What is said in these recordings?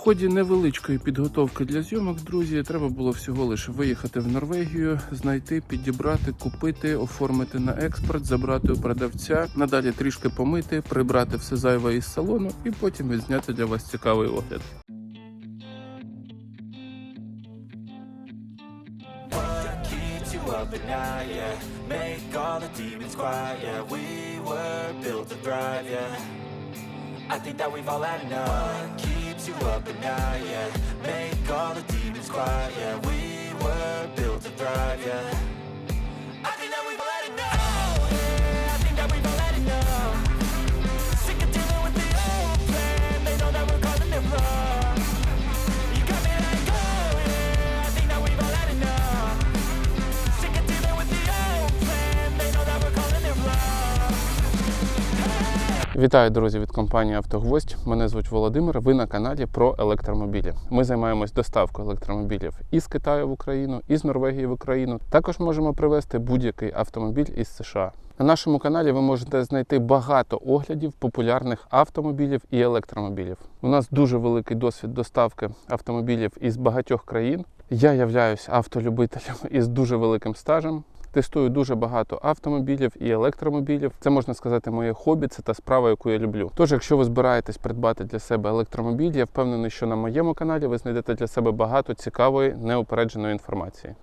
ході невеличкої підготовки для зйомок, друзі, треба було всього лише виїхати в Норвегію, знайти, підібрати, купити, оформити на експорт, забрати у продавця, надалі трішки помити, прибрати все зайве із салону і потім відзняти для вас цікавий огляд. Up at night, yeah Make all the demons quiet, yeah. We were built to thrive, yeah. I think that we've all had enough you up at night, yeah. Make all the demons quiet, yeah. We were built to thrive, yeah Вітаю, друзі, від компанії Автогвоздь. Мене звуть Володимир. Ви на каналі про електромобілі. Ми займаємось доставкою електромобілів із Китаю в Україну, із Норвегії в Україну. Також можемо привезти будь-який автомобіль із США. На нашому каналі ви можете знайти багато оглядів популярних автомобілів і електромобілів. У нас дуже великий досвід доставки автомобілів із багатьох країн. Я являюсь автолюбителем із дуже великим стажем. Тестую дуже багато автомобілів і електромобілів. Це можна сказати моє хобі, це та справа, яку я люблю. Тож, якщо ви збираєтесь придбати для себе електромобіль, я впевнений, що на моєму каналі ви знайдете для себе багато цікавої неупередженої інформації.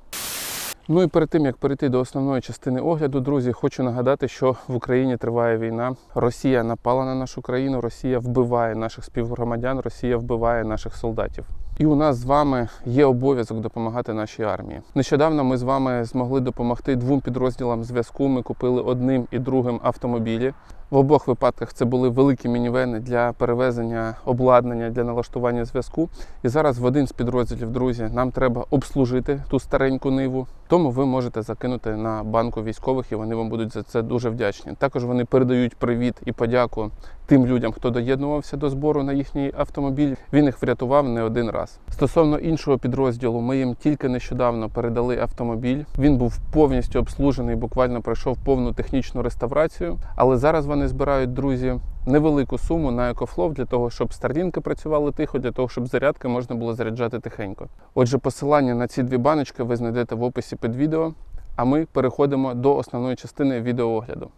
Ну і перед тим як перейти до основної частини огляду, друзі, хочу нагадати, що в Україні триває війна. Росія напала на нашу країну, Росія вбиває наших співгромадян, Росія вбиває наших солдатів. І у нас з вами є обов'язок допомагати нашій армії. Нещодавно ми з вами змогли допомогти двом підрозділам зв'язку. Ми купили одним і другим автомобілі. В обох випадках це були великі мінівени для перевезення обладнання для налаштування зв'язку. І зараз в один з підрозділів, друзі, нам треба обслужити ту стареньку ниву. Тому ви можете закинути на банку військових, і вони вам будуть за це дуже вдячні. Також вони передають привіт і подяку тим людям, хто доєднувався до збору на їхній автомобіль. Він їх врятував не один раз. Стосовно іншого підрозділу, ми їм тільки нещодавно передали автомобіль. Він був повністю обслужений, буквально пройшов повну технічну реставрацію. Але зараз вони збирають друзі невелику суму на екофлов для того, щоб старлінки працювали тихо, для того, щоб зарядки можна було заряджати тихенько. Отже, посилання на ці дві баночки ви знайдете в описі під відео. А ми переходимо до основної частини відеоогляду.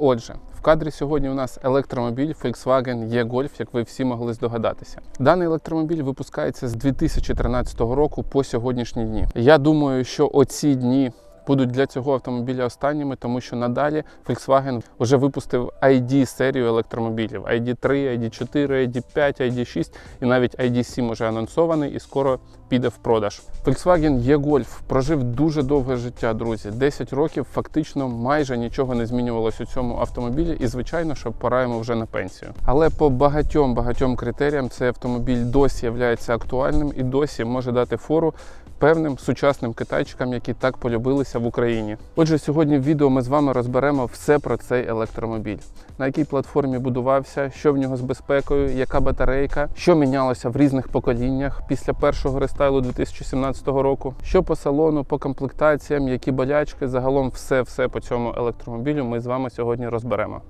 Отже, в кадрі сьогодні у нас електромобіль Volkswagen E-Golf, як ви всі могли здогадатися. Даний електромобіль випускається з 2013 року по сьогоднішні дні. Я думаю, що оці дні будуть для цього автомобіля останніми, тому що надалі Volkswagen вже випустив ID серію електромобілів: ID3, ID4, ID5, ID6 і навіть ID7 вже анонсований і скоро піде в продаж. Volkswagen E-Golf прожив дуже довге життя, друзі. 10 років фактично майже нічого не змінювалось у цьому автомобілі, і звичайно, що пора йому вже на пенсію. Але по багатьом багатьом критеріям цей автомобіль досі є актуальним і досі може дати фору певним сучасним китайчикам, які так полюбилися в Україні. Отже, сьогодні в відео ми з вами розберемо все про цей електромобіль, на якій платформі будувався, що в нього з безпекою, яка батарейка, що мінялося в різних поколіннях після першого рестайлу 2017 року, що по салону, по комплектаціям, які болячки, загалом все все по цьому електромобілю ми з вами сьогодні розберемо.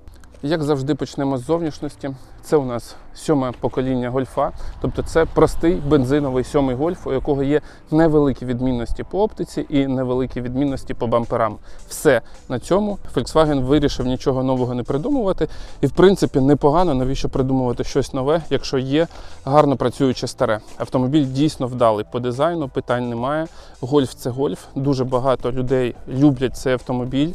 Як завжди, почнемо з зовнішності. Це у нас сьоме покоління гольфа, тобто це простий бензиновий сьомий гольф, у якого є невеликі відмінності по оптиці і невеликі відмінності по бамперам. Все на цьому Volkswagen вирішив нічого нового не придумувати. І в принципі непогано, навіщо придумувати щось нове, якщо є гарно працююче старе. Автомобіль дійсно вдалий по дизайну, питань немає. Гольф це гольф. Дуже багато людей люблять цей автомобіль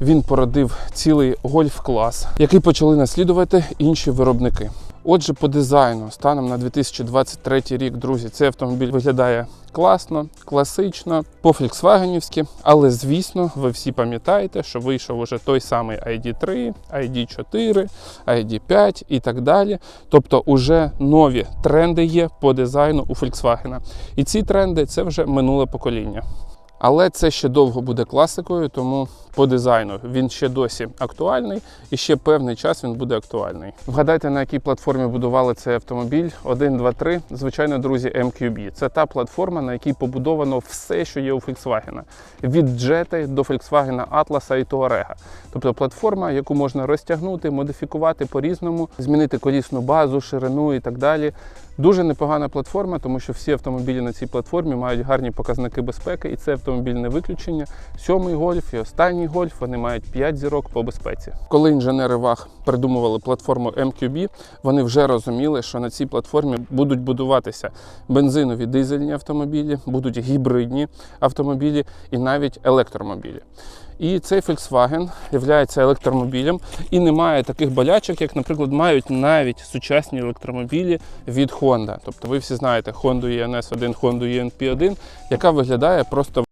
він породив цілий гольф-клас, який почали наслідувати інші виробники. Отже, по дизайну, станом на 2023 рік, друзі, цей автомобіль виглядає класно, класично, по-фольксвагенівськи, але звісно, ви всі пам'ятаєте, що вийшов уже той самий ID3, ID4, ID5 і так далі. Тобто, уже нові тренди є по дизайну у Volkswagen. І ці тренди це вже минуле покоління. Але це ще довго буде класикою, тому по дизайну він ще досі актуальний і ще певний час він буде актуальний. Вгадайте, на якій платформі будували цей автомобіль? 1, 2, 3. Звичайно, друзі, MQB. Це та платформа, на якій побудовано все, що є у Volkswagen. Від Jetta до Volkswagen Atlas і Touareg. Тобто платформа, яку можна розтягнути, модифікувати по-різному, змінити колісну базу, ширину і так далі. Дуже непогана платформа, тому що всі автомобілі на цій платформі мають гарні показники безпеки, і це автомобіль не виключення. Сьомий гольф і останній гольф вони мають 5 зірок по безпеці. Коли інженери ВАГ придумували платформу MQB, вони вже розуміли, що на цій платформі будуть будуватися бензинові дизельні автомобілі, будуть гібридні автомобілі і навіть електромобілі. І цей Volkswagen є електромобілем і не має таких болячок, як, наприклад, мають навіть сучасні електромобілі від Honda. Тобто ви всі знаєте Honda ENS 1, Honda ENP1, яка виглядає просто.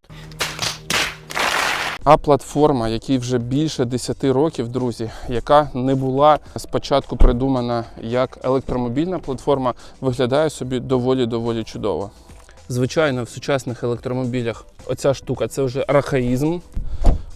А платформа, якій вже більше 10 років, друзі, яка не була спочатку придумана як електромобільна платформа, виглядає собі доволі доволі чудово. Звичайно, в сучасних електромобілях оця штука це вже архаїзм.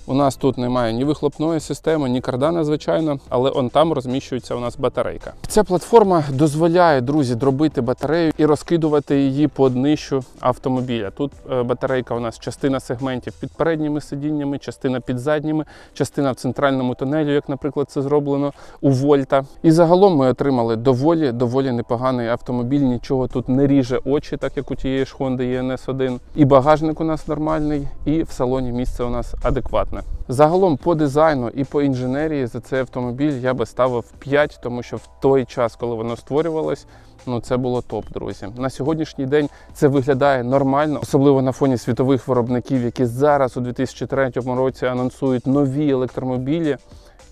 У нас тут немає ні вихлопної системи, ні кардана, звичайно, але он там розміщується у нас батарейка. Ця платформа дозволяє, друзі, дробити батарею і розкидувати її по днищу автомобіля. Тут е, батарейка у нас частина сегментів під передніми сидіннями, частина під задніми, частина в центральному тунелі, як, наприклад, це зроблено у Вольта. І загалом ми отримали доволі доволі непоганий автомобіль. Нічого тут не ріже очі, так як у тієї ж Honda ENS 1. І багажник у нас нормальний, і в салоні місце у нас адекватне. Загалом по дизайну і по інженерії за цей автомобіль я би ставив 5, тому що в той час, коли воно створювалось, ну це було топ, друзі. На сьогоднішній день це виглядає нормально, особливо на фоні світових виробників, які зараз у 2003 році анонсують нові електромобілі.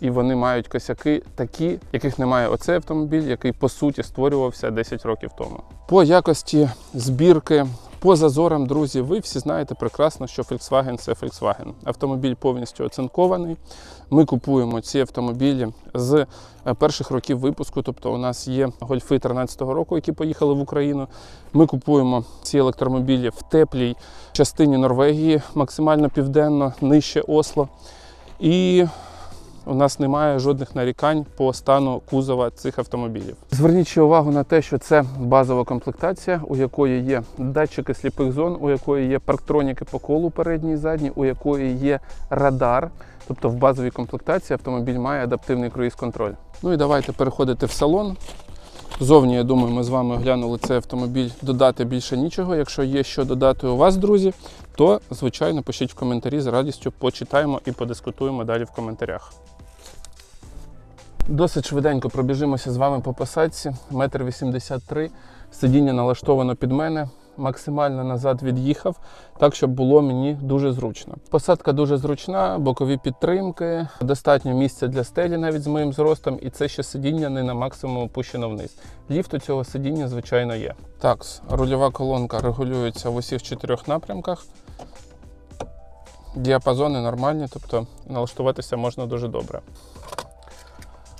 І вони мають косяки такі, яких немає оцей автомобіль, який по суті створювався 10 років тому. По якості збірки, по зазорам, друзі, ви всі знаєте прекрасно, що Volkswagen це Volkswagen. Автомобіль повністю оцинкований. Ми купуємо ці автомобілі з е, перших років випуску. Тобто, у нас є гольфи 13-го року, які поїхали в Україну. Ми купуємо ці електромобілі в теплій частині Норвегії, максимально південно, нижче Осло. І у нас немає жодних нарікань по стану кузова цих автомобілів. Зверніть ще увагу на те, що це базова комплектація, у якої є датчики сліпих зон, у якої є парктроніки по колу передній і задній, у якої є радар. Тобто в базовій комплектації автомобіль має адаптивний круїз-контроль. Ну і давайте переходити в салон. Зовні, я думаю, ми з вами оглянули цей автомобіль. Додати більше нічого. Якщо є що додати у вас, друзі, то звичайно пишіть в коментарі з радістю почитаємо і подискутуємо далі в коментарях. Досить швиденько пробіжимося з вами по посадці. Метр вісімдесят три. Сидіння налаштовано під мене. Максимально назад від'їхав, так щоб було мені дуже зручно. Посадка дуже зручна, бокові підтримки, достатньо місця для стелі навіть з моїм зростом, і це ще сидіння не на максимум опущено вниз. Ліфт у цього сидіння, звичайно, є. Так, рульова колонка регулюється в усіх чотирьох напрямках. Діапазони нормальні, тобто налаштуватися можна дуже добре.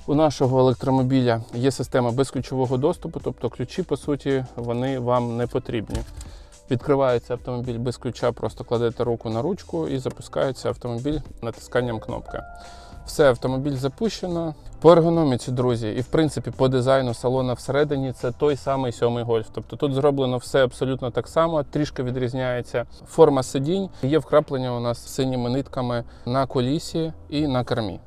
У нашого електромобіля є система безключового доступу, тобто ключі, по суті, вони вам не потрібні. Відкривається автомобіль без ключа, просто кладете руку на ручку і запускається автомобіль натисканням кнопки. Все, автомобіль запущено. По ергономіці, друзі, і в принципі по дизайну салона всередині це той самий сьомий гольф. Тобто тут зроблено все абсолютно так само, трішки відрізняється. Форма сидінь, є вкраплення у нас синіми нитками на колісі і на кермі.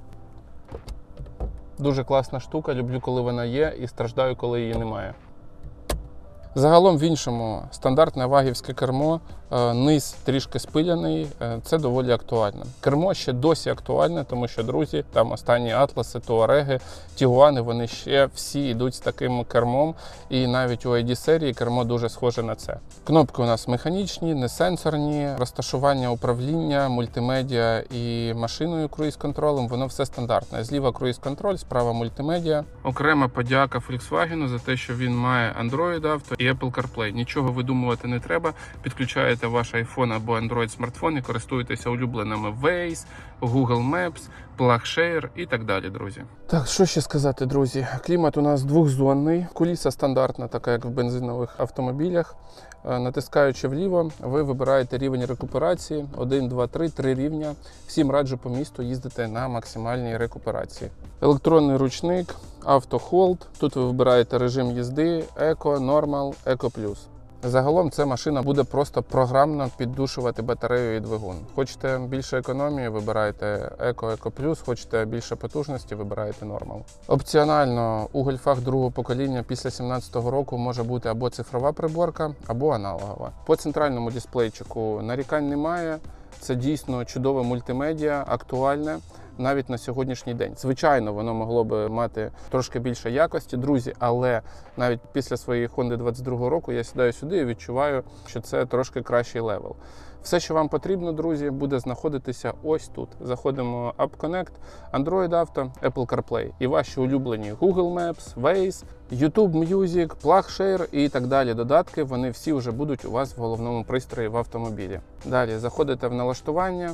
Дуже класна штука, люблю, коли вона є, і страждаю, коли її немає. Загалом в іншому стандартне вагівське кермо, низ трішки спиляний, е, це доволі актуально. Кермо ще досі актуальне, тому що друзі, там останні атласи, туареги, тігуани, вони ще всі йдуть з таким кермом. І навіть у ID серії кермо дуже схоже на це. Кнопки у нас механічні, не сенсорні, розташування управління, мультимедіа і машиною круїз-контролем, воно все стандартне. Зліва круїз-контроль, справа мультимедіа. Окрема подяка Volkswagen за те, що він має Android авто і Apple CarPlay. Нічого видумувати не треба. Підключаєте берете ваш iPhone або Android смартфон і користуєтеся улюбленими Waze, Google Maps, PlugShare і так далі, друзі. Так, що ще сказати, друзі? Клімат у нас двохзонний, куліса стандартна, така як в бензинових автомобілях. Е, Натискаючи вліво, ви вибираєте рівень рекуперації 1, 2, 3, 3 рівня. Всім раджу по місту їздити на максимальній рекуперації. Електронний ручник, автохолд. Тут ви вибираєте режим їзди, еко, нормал, еко плюс. Загалом ця машина буде просто програмно піддушувати батарею і двигун. Хочете більше економії, вибираєте еко, еко плюс, хочете більше потужності, вибираєте нормал. Опціонально у гольфах другого покоління після 2017 року може бути або цифрова приборка, або аналогова. По центральному дисплейчику нарікань немає. Це дійсно чудове мультимедіа, актуальне навіть на сьогоднішній день. Звичайно, воно могло би мати трошки більше якості, друзі, але навіть після своєї Honda 22 року я сідаю сюди і відчуваю, що це трошки кращий левел. Все, що вам потрібно, друзі, буде знаходитися ось тут. Заходимо в App Connect, Android Auto, Apple CarPlay і ваші улюблені Google Maps, Waze, YouTube Music, PlugShare і так далі. Додатки вони всі вже будуть у вас в головному пристрої в автомобілі. Далі заходите в налаштування,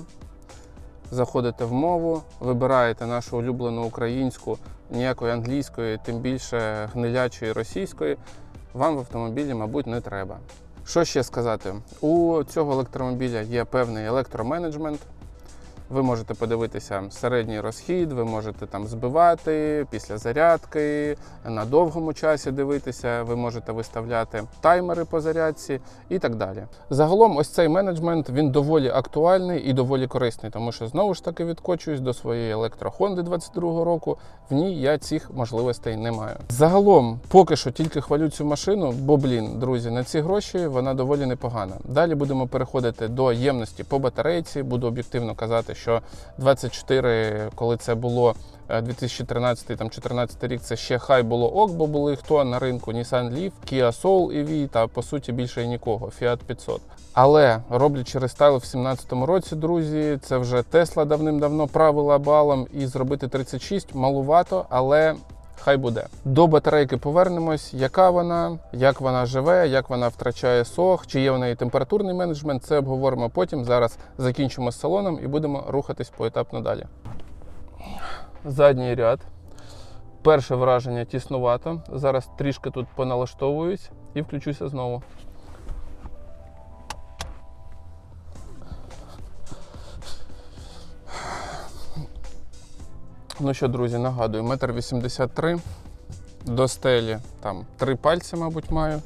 заходите в мову, вибираєте нашу улюблену українську, ніякої англійської, тим більше гнилячої російської. Вам в автомобілі, мабуть, не треба. Що ще сказати? У цього електромобіля є певний електроменеджмент. Ви можете подивитися середній розхід, ви можете там збивати після зарядки, на довгому часі дивитися, ви можете виставляти таймери по зарядці і так далі. Загалом, ось цей менеджмент він доволі актуальний і доволі корисний, тому що знову ж таки відкочуюсь до своєї електрохонди 22 року. В ній я цих можливостей не маю. Загалом, поки що тільки хвалю цю машину, бо блін, друзі, на ці гроші вона доволі непогана. Далі будемо переходити до ємності по батарейці. Буду об'єктивно казати, що 24, коли це було 2013 там 14 рік, це ще хай було ок, бо були хто на ринку Nissan Leaf, Kia Soul EV та по суті більше і нікого, Fiat 500. Але роблячи рестайл в 2017 році, друзі, це вже Tesla давним-давно правила балом, і зробити 36 малувато, але хай буде. До батарейки повернемось. Яка вона, як вона живе, як вона втрачає сох, чи є в неї температурний менеджмент. Це обговоримо потім. Зараз закінчимо з салоном і будемо рухатись поетапно далі. Задній ряд. Перше враження тіснувато. Зараз трішки тут поналаштовуюсь і включуся знову. Ну що, друзі, нагадую, метр вісімдесят три. До стелі там три пальці, мабуть, маю.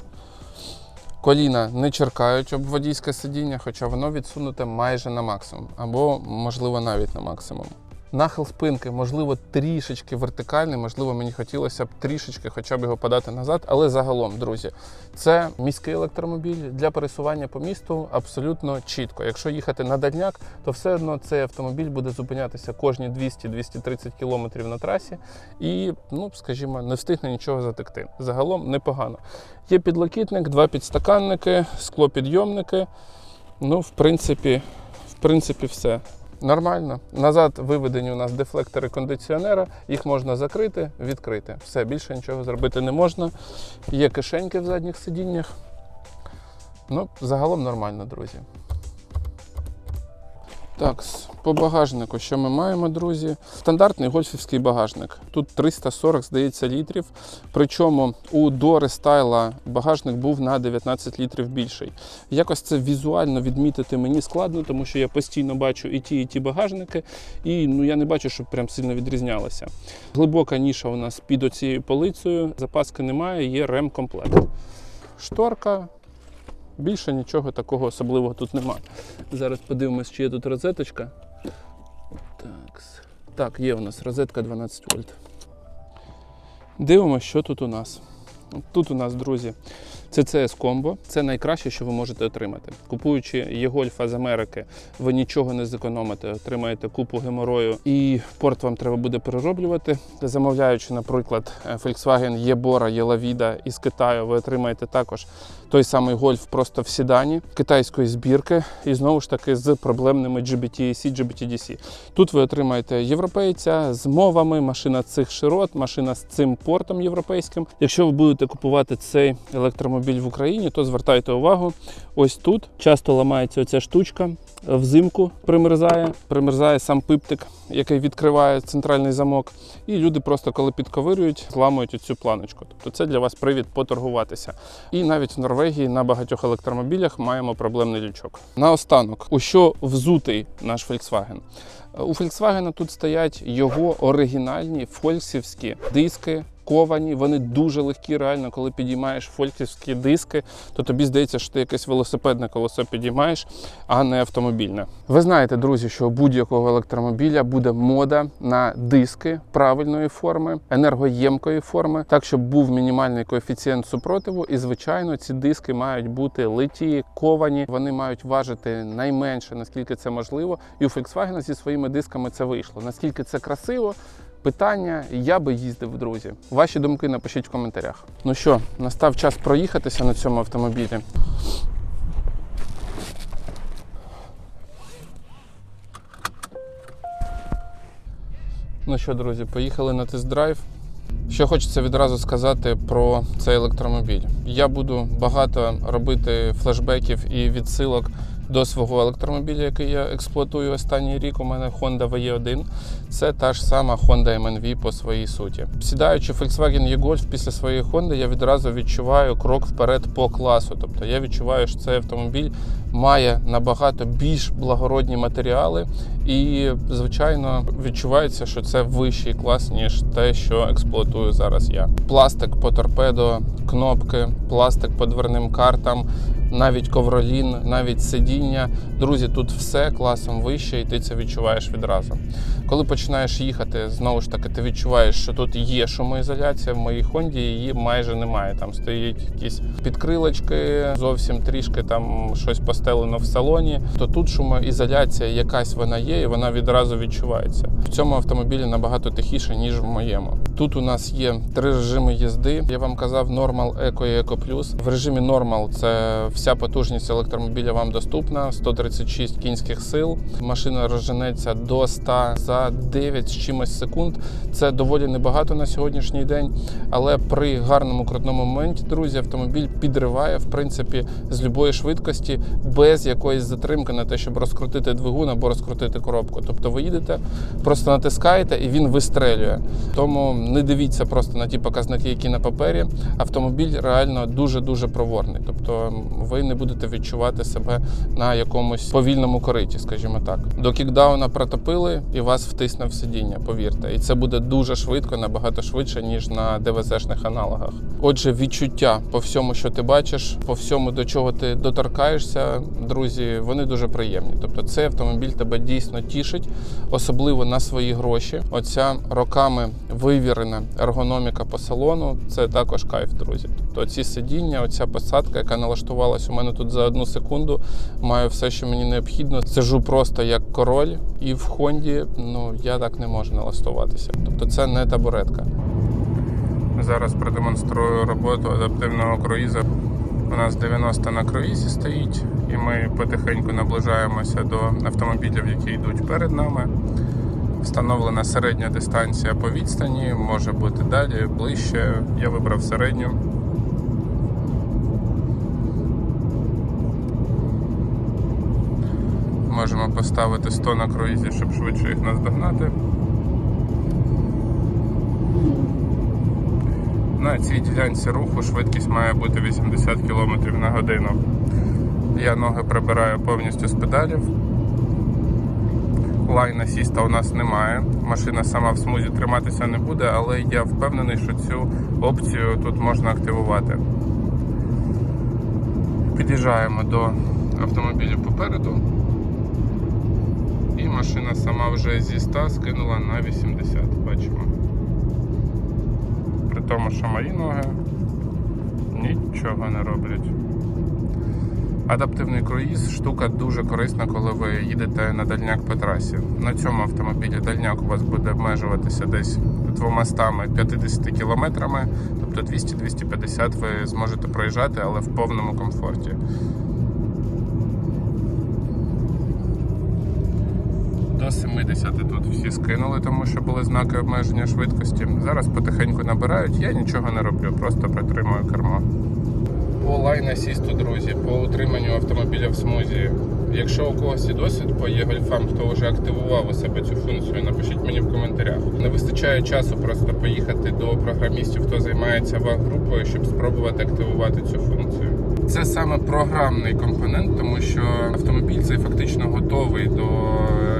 Коліна не черкають об водійське сидіння, хоча воно відсунуте майже на максимум, або, можливо, навіть на максимум. Нахил спинки, можливо, трішечки вертикальний, можливо, мені хотілося б трішечки хоча б його подати назад. Але загалом, друзі, це міський електромобіль для пересування по місту абсолютно чітко. Якщо їхати на дальняк, то все одно цей автомобіль буде зупинятися кожні 200-230 км на трасі і, ну, скажімо, не встигне нічого затекти. Загалом непогано. Є підлокітник, два підстаканники, склопідйомники. Ну, в принципі, в принципі, все. Нормально. Назад виведені у нас дефлектори кондиціонера, їх можна закрити, відкрити. Все, більше нічого зробити не можна. Є кишеньки в задніх сидіннях. Ну, загалом нормально, друзі. Так, по багажнику, що ми маємо, друзі? Стандартний гольфівський багажник. Тут 340, здається, літрів. Причому у до рестайла багажник був на 19 літрів більший. Якось це візуально відмітити мені складно, тому що я постійно бачу і ті, і ті багажники, і ну я не бачу, щоб прям сильно відрізнялося. Глибока ніша у нас під оцією полицею, запаски немає, є ремкомплект. Шторка. Більше нічого такого особливого тут немає. Зараз подивимось, чи є тут розеточка. Так, так є у нас розетка 12 вольт. Дивимося, що тут у нас. Тут у нас, друзі, CCS комбо. Це найкраще, що ви можете отримати. Купуючи Є-Гольфа з Америки, ви нічого не зекономите, отримаєте купу геморою, і порт вам треба буде перероблювати. Замовляючи, наприклад, Volkswagen Є-Бора, Єлавіда із Китаю, ви отримаєте також той самий гольф просто в сідані китайської збірки, і знову ж таки з проблемними GBT-AC, GBT-DC. Тут ви отримаєте європейця з мовами, машина цих широт, машина з цим портом європейським. Якщо ви будете купувати цей електромобіль в Україні, то звертайте увагу, ось тут часто ламається оця штучка. Взимку примерзає, примерзає сам пиптик, який відкриває центральний замок. І люди просто коли підковирюють, зламують оцю планочку. Тобто це для вас привід поторгуватися. І навіть в Норвегії на багатьох електромобілях маємо проблемний лючок. Наостанок, у що взутий наш Volkswagen? У Volkswagen тут стоять його оригінальні фольксівські диски. Ковані, вони дуже легкі. Реально, коли підіймаєш фольксівські диски, то тобі здається, що ти якесь велосипедне колесо підіймаєш, а не автомобільне. Ви знаєте, друзі, що у будь-якого електромобіля буде мода на диски правильної форми, енергоємкої форми, так щоб був мінімальний коефіцієнт супротиву. І звичайно, ці диски мають бути литі, ковані. Вони мають важити найменше, наскільки це можливо. І у Volkswagen зі своїми дисками це вийшло. Наскільки це красиво. Питання, я би їздив, друзі. Ваші думки напишіть в коментарях. Ну що, настав час проїхатися на цьому автомобілі. Ну що, друзі, поїхали на тест-драйв. Що хочеться відразу сказати про цей електромобіль. Я буду багато робити флешбеків і відсилок до свого електромобіля, який я експлуатую останній рік. У мене Honda VE1. Це та ж сама Honda MNV по своїй суті. Сідаючи Volkswagen e-Golf після своєї Honda, я відразу відчуваю крок вперед по класу. Тобто я відчуваю, що цей автомобіль має набагато більш благородні матеріали, і звичайно відчувається, що це вищий клас, ніж те, що експлуатую зараз я. Пластик по торпедо, кнопки, пластик по дверним картам. Навіть ковролін, навіть сидіння. Друзі, тут все класом вище, і ти це відчуваєш відразу. Коли починаєш їхати, знову ж таки, ти відчуваєш, що тут є шумоізоляція. В моїй Хонді її майже немає. Там стоять якісь підкрилочки, зовсім трішки там щось постелено в салоні. То тут шумоізоляція якась вона є, і вона відразу відчувається. В цьому автомобілі набагато тихіше, ніж в моєму. Тут у нас є три режими їзди. Я вам казав Normal, Eco і Eco Plus. В режимі Normal це вся потужність електромобіля вам доступна. 136 кінських сил. Машина розженеться до 100 за 9 з чимось секунд. Це доволі небагато на сьогоднішній день, але при гарному крутному моменті, друзі, автомобіль підриває в принципі з любої швидкості без якоїсь затримки на те, щоб розкрутити двигун або розкрутити коробку. Тобто ви їдете, просто натискаєте і він вистрелює. Тому не дивіться просто на ті показники, які на папері. Автомобіль реально дуже дуже проворний. Тобто ви не будете відчувати себе на якомусь повільному кориті, скажімо так. До кікдауна протопили і вас втисне в сидіння, повірте. І це буде дуже швидко, набагато швидше, ніж на ДВЗ-шних аналогах. Отже, відчуття по всьому, що ти бачиш, по всьому, до чого ти доторкаєшся, друзі, вони дуже приємні. Тобто, цей автомобіль тебе дійсно тішить, особливо на свої гроші. Оця роками вивірена ергономіка по салону це також кайф, друзі. Тобто ці сидіння, оця посадка, яка налаштувалась у мене тут за одну секунду, маю все, що мені необхідно. Сижу просто як король, і в Хонді ну я так не можу налаштуватися. Тобто, це не табуретка. Зараз продемонструю роботу адаптивного круїза. У нас 90 на круїзі стоїть, і ми потихеньку наближаємося до автомобілів, які йдуть перед нами. Встановлена середня дистанція по відстані, може бути далі, ближче. Я вибрав середню. Можемо поставити 100 на круїзі, щоб швидше їх наздогнати. На цій ділянці руху швидкість має бути 80 км на годину. Я ноги прибираю повністю з педалів. Лайн асіста у нас немає. Машина сама в смузі триматися не буде, але я впевнений, що цю опцію тут можна активувати. Під'їжджаємо до автомобілів попереду. І машина сама вже зі 100 скинула на 80, бачимо. При тому, що мої ноги нічого не роблять. Адаптивний круїз штука дуже корисна, коли ви їдете на дальняк по трасі. На цьому автомобілі дальняк у вас буде обмежуватися десь 250 кілометрами, тобто 200-250 ви зможете проїжджати, але в повному комфорті. 70 тут всі скинули, тому що були знаки обмеження швидкості. Зараз потихеньку набирають. Я нічого не роблю, просто притримую кермо. По Assist, друзі, по утриманню автомобіля в смузі. Якщо у когось є досвід по є-гольфам, хто вже активував у себе цю функцію, напишіть мені в коментарях. Не вистачає часу просто поїхати до програмістів, хто займається ваг-групою, щоб спробувати активувати цю функцію. Це саме програмний компонент, тому що автомобіль цей фактично готовий до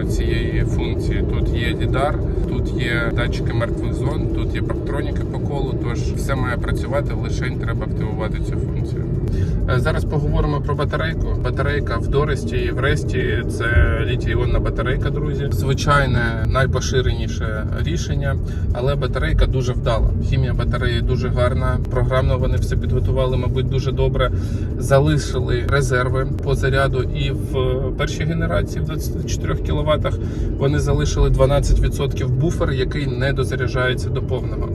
цієї функції. Тут є лідар, тут є датчики мертвих зон, тут є парктроніки по колу. Тож все має працювати, лише треба активувати цю функцію. Е, Зараз поговоримо про батарейку. Батарейка в Доресті і в Ресті це літій-іонна батарейка, друзі. Звичайне найпоширеніше рішення, але батарейка дуже вдала. Хімія батареї дуже гарна. Програмно вони все підготували, мабуть, дуже добре. Залишили резерви по заряду. І в першій генерації в 24 кВт вони залишили 12% буфер, який не дозаряджається до повного.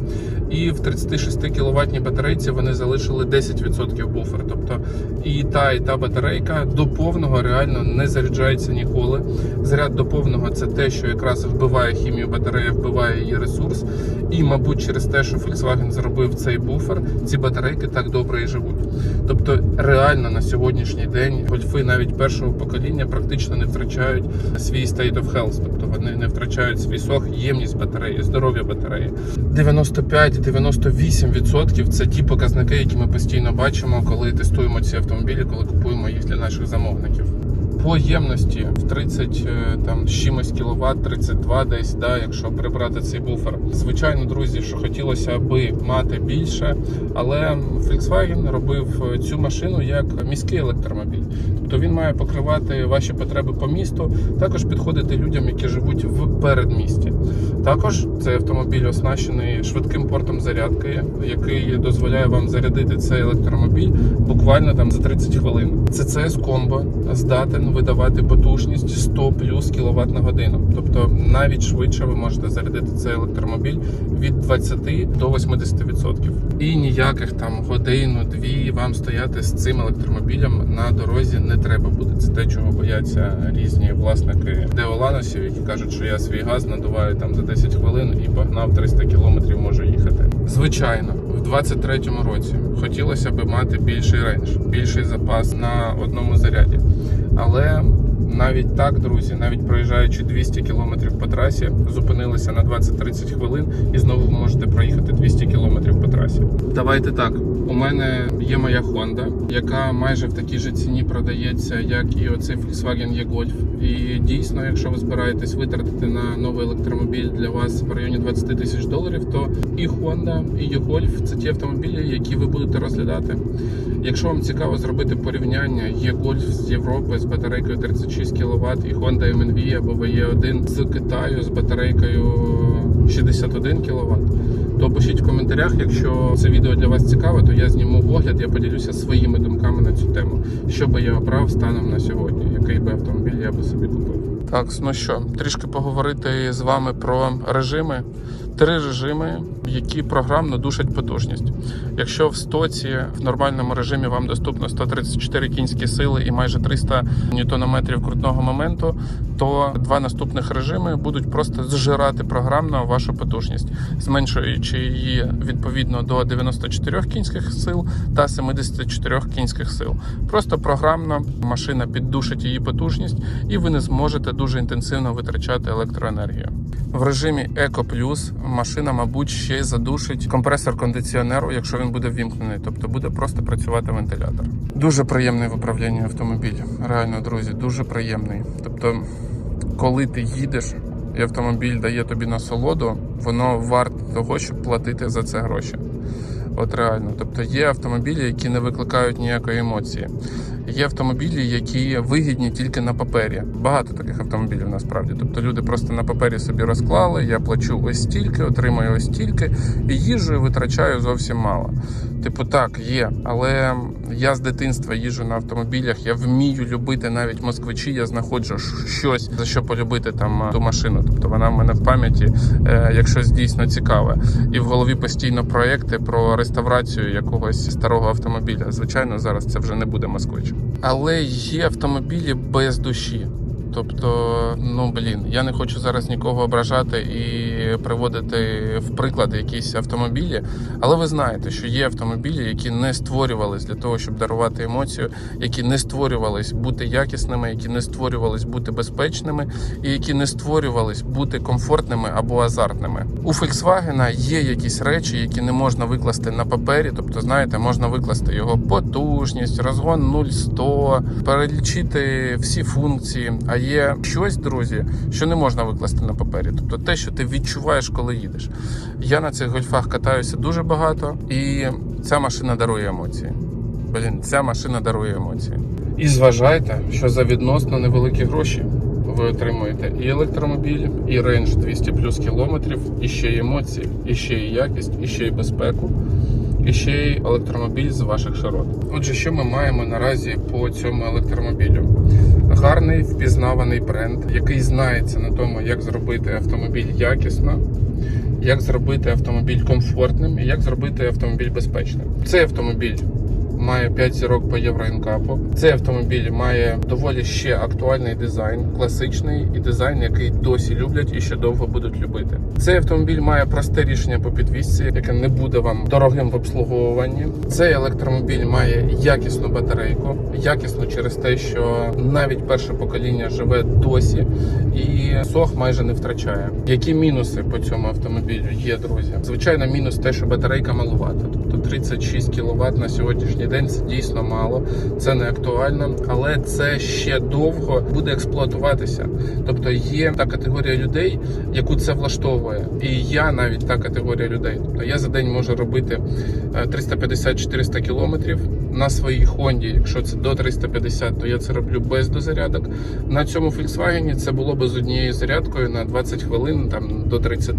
І в 36 кВт батарейці вони залишили 10% буфер. Тобто і та, і та батарейка до повного реально не заряджається ніколи. Заряд до повного це те, що якраз вбиває хімію батареї, вбиває її ресурс. І, мабуть, через те, що Volkswagen зробив цей буфер, ці батарейки так добре і живуть. Тобто, реально на сьогоднішній день гольфи навіть першого покоління практично не втрачають свій state of health, тобто вони не втрачають свій сох, ємність батареї, здоров'я батареї. 95-98% це ті показники, які ми постійно бачимо, коли тестуємо ці автомобілі, коли купуємо їх для наших замовників. По ємності в 30 е, там чимось кіловат, 32 десь, да, якщо прибрати цей буфер. Звичайно, друзі, що хотілося аби мати більше, але Volkswagen робив е, цю машину як міський електромобіль. Тобто він має покривати ваші потреби по місту, також підходити людям, які живуть в передмісті. Також цей автомобіль оснащений швидким портом зарядки, який дозволяє вам зарядити цей електромобіль буквально там за 30 хвилин. CCS комбо здатен видавати потужність 100 плюс кВт на годину. Тобто навіть швидше ви можете зарядити цей електромобіль від 20 до 80%. І ніяких там годину-дві вам стояти з цим електромобілем на дорозі не треба буде. Це те, чого бояться різні власники деоланосів, які кажуть, що я свій газ надуваю там за 10 хвилин і погнав 300 кілометрів можу їхати. Звичайно, в 23-му році хотілося б мати більший рейндж, більший запас на одному заряді. Але навіть так, друзі, навіть проїжджаючи 200 км по трасі, зупинилися на 20-30 хвилин і знову можете проїхати 200 км по трасі. Давайте так. У мене є моя Honda, яка майже в такій же ціні продається, як і оцей Volkswagen E-Golf. І дійсно, якщо ви збираєтесь витратити на новий електромобіль для вас в районі 20 тисяч доларів, то і Honda, і E-Golf – це ті автомобілі, які ви будете розглядати. Якщо вам цікаво зробити порівняння E-Golf з Європи з батарейкою 36 кВт і Honda MNV або VE1 з Китаю з батарейкою 61 кВт, то пишіть в коментарях. Якщо це відео для вас цікаве, то я зніму огляд, я поділюся своїми думками на цю тему. Що би я обрав станом на сьогодні, який би автомобіль я би собі купив. Так, ну що, трішки поговорити з вами про режими. Три режими, які програмно душать потужність. Якщо в стоці в нормальному режимі вам доступно 134 кінські сили і майже 300 ньютонометрів крутного моменту, то два наступних режими будуть просто зжирати програмно вашу потужність, зменшуючи її відповідно до 94 кінських сил та 74 кінських сил. Просто програмно машина піддушить її потужність, і ви не зможете дуже інтенсивно витрачати електроенергію. В режимі Eco Plus машина, мабуть, ще й задушить компресор кондиціонеру, якщо він буде ввімкнений, тобто буде просто працювати вентилятор. Дуже приємний в управлінні автомобіль. Реально, друзі, дуже приємний. Тобто, коли ти їдеш і автомобіль дає тобі насолоду, воно варто того, щоб платити за це гроші. От реально, тобто є автомобілі, які не викликають ніякої емоції. Є автомобілі, які вигідні тільки на папері. Багато таких автомобілів насправді. Тобто люди просто на папері собі розклали, я плачу ось стільки, отримаю ось стільки, і їжу витрачаю зовсім мало. Типу, так, є, але я з дитинства їжджу на автомобілях, я вмію любити навіть москвичі, я знаходжу щось, за що полюбити там ту машину. Тобто вона в мене в пам'яті, е, як щось дійсно цікаве. І в голові постійно проекти про реставрацію якогось старого автомобіля. Звичайно, зараз це вже не буде москвич. Але є автомобілі без душі. Тобто, ну блін, я не хочу зараз нікого ображати і приводити в приклад якісь автомобілі, але ви знаєте, що є автомобілі, які не створювались для того, щоб дарувати емоцію, які не створювались бути якісними, які не створювались бути безпечними, і які не створювались бути комфортними або азартними. У Volkswagen є якісь речі, які не можна викласти на папері. Тобто, знаєте, можна викласти його потужність, розгон 0-100, перелічити всі функції. А є щось, друзі, що не можна викласти на папері. Тобто те, що ти відчуваєш, коли їдеш. Я на цих гольфах катаюся дуже багато, і ця машина дарує емоції. Блін, ця машина дарує емоції. І зважайте, що за відносно невеликі гроші ви отримуєте і електромобіль, і рейндж 200 плюс кілометрів, і ще й емоції, і ще й якість, і ще й безпеку, і ще й електромобіль з ваших широт. Отже, що ми маємо наразі по цьому електромобілю? Гарний впізнаваний бренд, який знається на тому, як зробити автомобіль якісно, як зробити автомобіль комфортним і як зробити автомобіль безпечним. Цей автомобіль має 5 зірок по євроінкапу. Цей автомобіль має доволі ще актуальний дизайн, класичний і дизайн, який досі люблять і ще довго будуть любити. Цей автомобіль має просте рішення по підвісці, яке не буде вам дорогим в обслуговуванні. Цей електромобіль має якісну батарейку, якісну через те, що навіть перше покоління живе досі і сох майже не втрачає. Які мінуси по цьому автомобілю є, друзі? Звичайно, мінус те, що батарейка малувата. Тобто 36 кВт на сьогоднішній день це дійсно мало, це не актуально, але це ще довго буде експлуатуватися. Тобто є та категорія людей, яку це влаштовує. І я навіть та категорія людей. Тобто я за день можу робити е, 350-400 кілометрів на своїй Хонді. Якщо це до 350, то я це роблю без дозарядок. На цьому Volkswagen це було би з однією зарядкою на 20 хвилин, там до 30.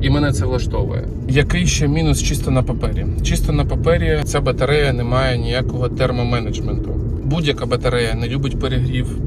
І мене це влаштовує. Який ще мінус чисто на папері? Чисто на папері ця батарея не має ніякого термоменеджменту. Будь-яка батарея не любить перегрів.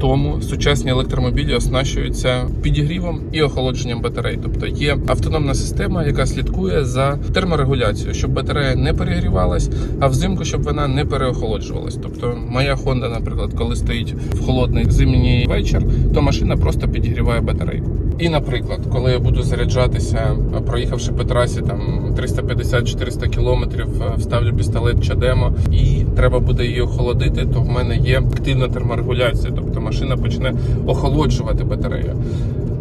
Тому сучасні електромобілі оснащуються підігрівом і охолодженням батарей. Тобто є автономна система, яка слідкує за терморегуляцією, щоб батарея не перегрівалась, а взимку, щоб вона не переохолоджувалась. Тобто, моя Honda, наприклад, коли стоїть в холодний зимній вечір, то машина просто підігріває батарейку. І, наприклад, коли я буду заряджатися, проїхавши по трасі там 350-400 кілометрів, е, вставлю пістолет чадемо, і треба буде її охолодити, то в мене є активна терморегуляція, тобто машина почне охолоджувати батарею.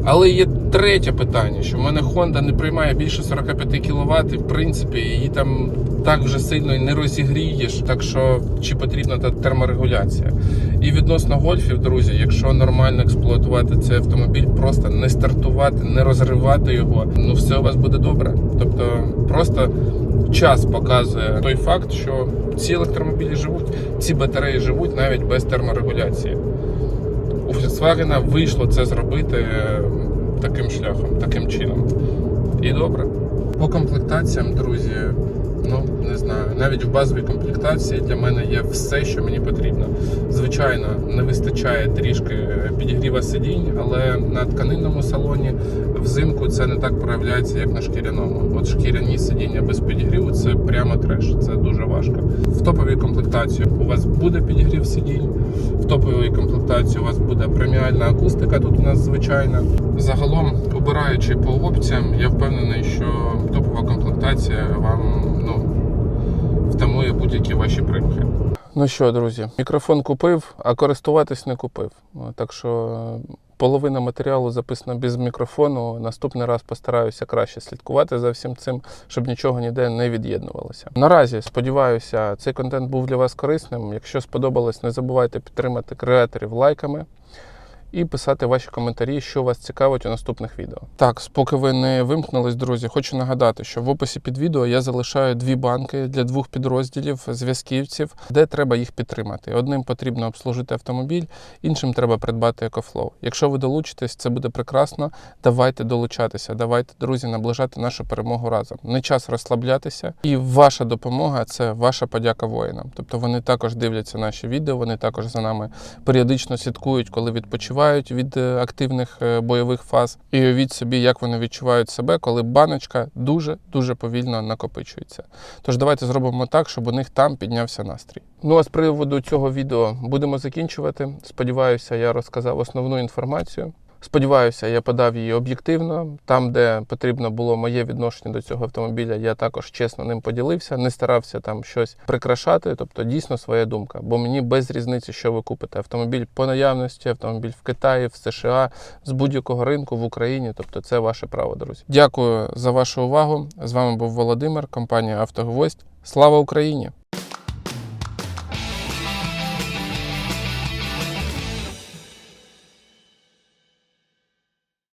Але є третє питання, що в мене Honda не приймає більше 45 кВт, і в принципі її там так вже сильно не розігрієш. Так що чи потрібна та терморегуляція? І відносно гольфів, друзі, якщо нормально експлуатувати цей автомобіль, просто не стартувати, не розривати його, ну все у вас буде добре. Тобто просто час показує той факт, що ці електромобілі живуть, ці батареї живуть навіть без терморегуляції. У Volkswagen вийшло це зробити е, таким шляхом, таким чином. І добре. По комплектаціям, друзі, навіть в базовій комплектації для мене є все, що мені потрібно. Звичайно, не вистачає трішки підігріва сидінь, але на тканинному салоні взимку це не так проявляється, як на шкіряному. От шкіряні сидіння без підігріву це прямо треш, це дуже важко. В топовій комплектації у вас буде підігрів сидінь. В топовій комплектації у вас буде преміальна акустика. Тут у нас звичайна. Загалом, обираючи по опціям, я впевнений, що топова комплектація вам втамує будь-які ваші примхи. Ну що, друзі, мікрофон купив, а користуватись не купив. Так що половина матеріалу записана без мікрофону. Наступний раз постараюся краще слідкувати за всім цим, щоб нічого ніде не від'єднувалося. Наразі сподіваюся, цей контент був для вас корисним. Якщо сподобалось, не забувайте підтримати креаторів лайками. І писати ваші коментарі, що вас цікавить у наступних відео. Так, поки ви не вимкнулись, друзі, хочу нагадати, що в описі під відео я залишаю дві банки для двох підрозділів зв'язківців, де треба їх підтримати. Одним потрібно обслужити автомобіль, іншим треба придбати екофлоу. Якщо ви долучитесь, це буде прекрасно. Давайте долучатися, давайте, друзі, наближати нашу перемогу разом. Не час розслаблятися, і ваша допомога це ваша подяка воїнам. Тобто вони також дивляться наші відео, вони також за нами періодично слідкують, коли відпочивають від е, активних е, бойових фаз. І уявіть собі, як вони відчувають себе, коли баночка дуже дуже повільно накопичується. Тож давайте зробимо так, щоб у них там піднявся настрій. Ну а з приводу цього відео будемо закінчувати. Сподіваюся, я розказав основну інформацію. Сподіваюся, я подав її об'єктивно. Там, де потрібно було моє відношення до цього автомобіля, я також чесно ним поділився, не старався там щось прикрашати, тобто дійсно своя думка. Бо мені без різниці, що ви купите. Автомобіль по наявності, автомобіль в Китаї, в США, з будь-якого ринку в Україні. Тобто це ваше право, друзі. Дякую за вашу увагу. З вами був Володимир, компанія Автогвоздь. Слава Україні!